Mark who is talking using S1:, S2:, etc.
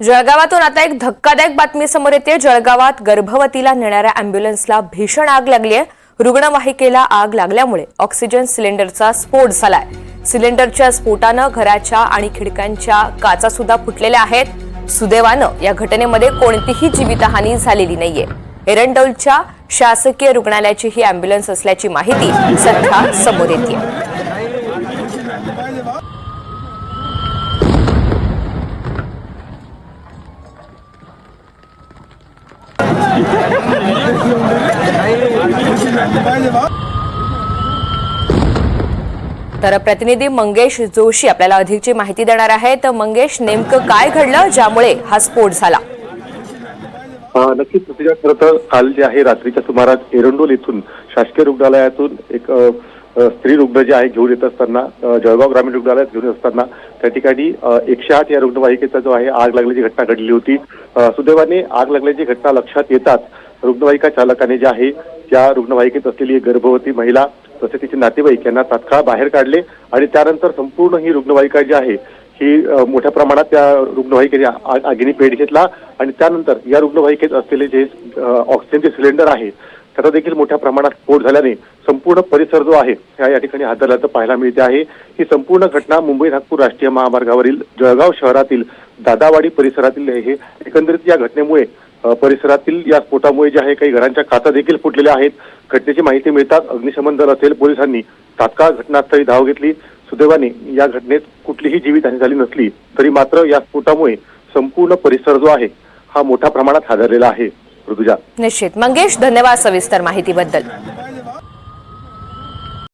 S1: जळगावातून आता एक धक्कादायक बातमी समोर येते. जळगावात गर्भवतीला नेणाऱ्या अँब्युलन्सला भीषण आग लागली आहे. रुग्णवाहिकेला आग लागल्यामुळे ऑक्सिजन सिलेंडरचा स्फोट झालाय. सिलेंडरच्या स्फोटानं घराच्या आणि खिडक्यांच्या काचा सुद्धा फुटलेल्या आहेत. सुदैवानं या घटनेमध्ये कोणतीही जीवितहानी झालेली नाहीये. एरंडोलच्या शासकीय रुग्णालयाची ही अँब्युलन्स असल्याची माहिती सध्या समोर येते तर प्रतिनिधी मंगेश जोशी आपल्याला अधिकची माहिती देणार आहे तर मंगेश नेमकं काय घडलं ज्यामुळे हा स्फोट झाला?
S2: नक्कीच प्रतिजा खरं तर काल जे आहे रात्रीच्या सुमारास एरंडोल येथून शासकीय रुग्णालयातून एक स्त्री रुग्ण जे आहे घेऊन येत असताना जळगाव ग्रामीण रुग्णालयात घेऊन येत असताना त्या ठिकाणी एकशे आठ या रुग्णवाहिकेचा जो आहे आग लागल्याची घटना घडली होती. सुदैवाने आग लागल्याची घटना लक्षात येताच रुग्णवाहिका चालकाने जे आहे त्या रुग्णवाहिकेत असलेली एक गर्भवती महिला तसेच तिचे नातेवाईक यांना तात्काळ बाहेर काढले आणि त्यानंतर संपूर्ण ही रुग्णवाहिका जी आहे ही मोठ्या प्रमाणात त्या रुग्णवाहिकेने आगीने पेट घेतला आणि त्यानंतर या रुग्णवाहिकेत असलेले जे ऑक्सिजनचे सिलेंडर आहे त्याचा देखील मोठ्या प्रमाणात स्फोट झाल्याने संपूर्ण परिसर जो आहे ह्या या ठिकाणी हादरल्याचं पाहायला मिळते आहे. ही संपूर्ण घटना मुंबई नागपूर राष्ट्रीय महामार्गावरील जळगाव शहरातील दादावाडी परिसरातील हे एकंदरीत या घटनेमुळे परिसरातील या स्फोटामुळे जे आहे काही घरांच्या काचा देखील फुटलेल्या आहेत. घटनेची माहिती मिळताच अग्निशमन दल असेल पोलिसांनी तात्काळ घटनास्थळी धाव घेतली. सुदैवाने या घटनेत कुठलीही जीवितहानी झाली नसली तरी मात्र या स्फोटामुळे संपूर्ण परिसर जो आहे हा मोठ्या प्रमाणात हादरलेला आहे. ऋतुजा.
S1: निश्चित. मंगेश धन्यवाद सविस्तर माहितीबद्दल.